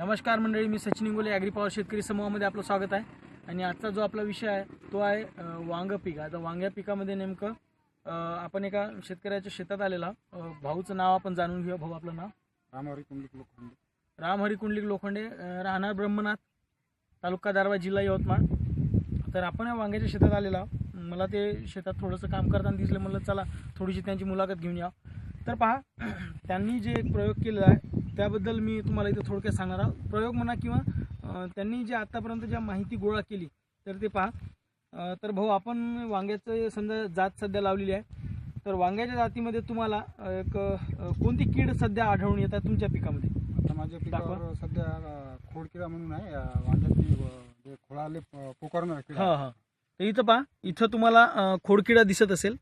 नमस्कार मंडळी मी सचिन इंगोले ॲग्री पॉवर शेतकरी समूहामध्ये आपलं स्वागत आहे. आणि आजचा जो आपला विषय आहे तो आहे वांग पीक. आता वांग्या पिकामध्ये नेमकं आपण एका शेतकऱ्याच्या शेतात आलेला भाऊचं नाव आपण जाणून घेऊया भाऊ आपलं नाव. रामहरी कुंडलिक लोखंडे. रामहरी कुंडलिक लोखंडे राहणार ब्रह्मनाथ तालुका दारवा जिल्हा यवतमाळ. तर आपण या वांग्याच्या शेतात आलेला मला ते शेतात थोडंसं काम करताना दिसलं म्हणलं चला थोडीशी त्यांची मुलाखत घेऊन या. तर पहा त्यांनी जे एक प्रयोग केलेला आहे त्याबद्दल मी तुम्हाला इथं थोडक्यात सांगणार आहोत. प्रयोग म्हणा किंवा त्यांनी जे आत्तापर्यंत ज्या माहिती गोळा केली तर ते पहा. तर भाऊ आपण वांग्याचं समजा जात सध्या लावलेली आहे. तर वांग्याच्या जातीमध्ये तुम्हाला एक कोणती कीड सध्या आढळून येतात तुमच्या पिकामध्ये? आता माझ्या पिकावर सध्या खोडकिडा म्हणून आहे. वांग्याची खोळाले पोकारणार हा हा. तर इथं पहा इथं तुम्हाला खोडकिडा दिसत असेल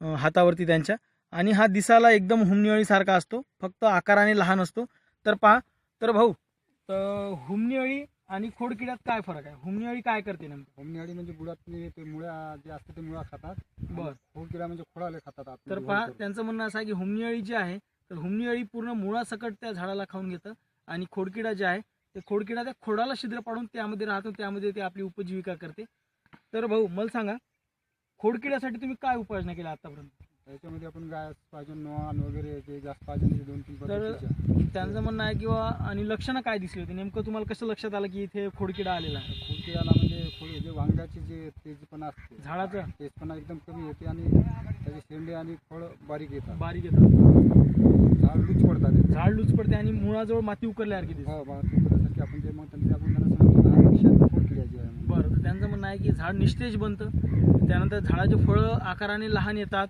हातावरती त्यांच्या. आणि हा दिसायला एकदम हुमनिवळी सारखा असतो. फक्त आकाराने लहान असतो. तर पहा तर भाऊ तर हुमनिवळी आणि खोडकिड्यात काय फरक आहे? हुमनिवळी काय करते नेमकं? होमनिहाळी म्हणजे बुडातले ते मुळ्या जे असते ते मुळा खातात. बर. खोडकिडा म्हणजे खोळाले खातात तर पहा करून. त्यांचं म्हणणं असं आहे की हुमनिवळी जी आहे तर हुमनिवळी पूर्ण मुळासकट त्या झाडाला खाऊन घेतं आणि खोडकिडा जे आहे ते खोडकिडा त्या खोडाला छिद्र पाडून त्यामध्ये राहतो त्यामध्ये ते आपली उपजीविका करते. तर भाऊ मला सांगा खोडकिड्यासाठी तुम्ही काय उपाययोजना केल्या आतापर्यंत? त्याच्यामध्ये आपण गाय पाहिजे नॉन वगैरे जे जास्त पाहिजे ते दोन तीन तर- पद्धतीच्या त्यांचं म्हणणं आहे किंवा आणि लक्षणं काय दिसली होती? नेमकं तुम्हाला कसं लक्षात आलं की इथे खोडकिडा आलेला आहे? खोडकिडाला म्हणजे खोड जे वांग्याचे जे तेजपणा असते. झाडाचं? तेजपणा एकदम कमी येते आणि त्याचे शेंडे आणि फळ बारीक येतात. बारीक येतं झाड लूच पडतात. ते. झाड लूच पडते आणि मुळाजवळ माती उकरल्यासारखी दिसते. हो बा ते आपण ते मग त्यांचे आपण त्यांना सांगतो हा आहे. बरं तर त्यांचं म्हणणं आहे की झाड निस्तेज बनतं. त्यानंतर झाडाचे फळं आकाराने लहान येतात.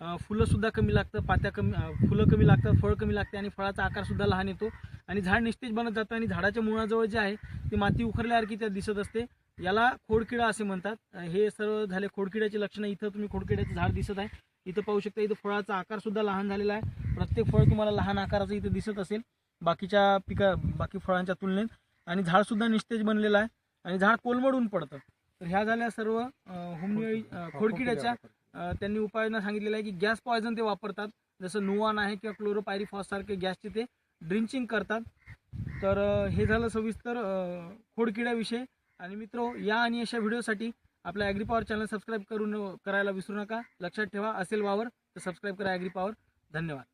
फुलंसुद्धा कमी लागतं पात्या कमी फुलं कमी लागतात फळ कमी लागते आणि फळाचा आकारसुद्धा लहान येतो. आणि झाड निस्तेज बनत जातं आणि झाडाच्या मुळाजवळ जे आहे ती माती उखरल्यासारखी त्यात दिसत असते. याला खोडकिडा असे म्हणतात. हे सर्व झाले खोडकिड्याची लक्षणं. इथं तुम्ही खोडकिड्याचं झाड दिसत आहे. इथं पाहू शकता इथं फळाचा आकारसुद्धा लहान झालेला आहे. प्रत्येक फळ तुम्हाला लहान आकाराचं इथं दिसत असेल. बाकीच्या पिका बाकी फळांच्या तुलनेत. आणि झाडसुद्धा निस्तेज बनलेलं आहे. आणि झाड कोलमडून पडतं. तर ह्या झाल्या सर्व होमनिळी खोडकिड्याच्या त्यांनी उपाययोजना सांगितलेल्या आहे की गॅस पॉयझन ते वापरतात. जसं नुवान आहे किंवा क्लोरोपायरीफॉस सारखे गॅसचे ते ड्रिंचिंग करतात. तर हे झालं सविस्तर खोडकिड्याविषयी. आणि मित्र या आणि अशा व्हिडिओसाठी आपल्या ॲग्री पॉवर चॅनल सबस्क्राईब करून करायला विसरू नका. लक्षात ठेवा असेल वावर तर सबस्क्राईब करा ॲग्री पॉवर धन्यवाद.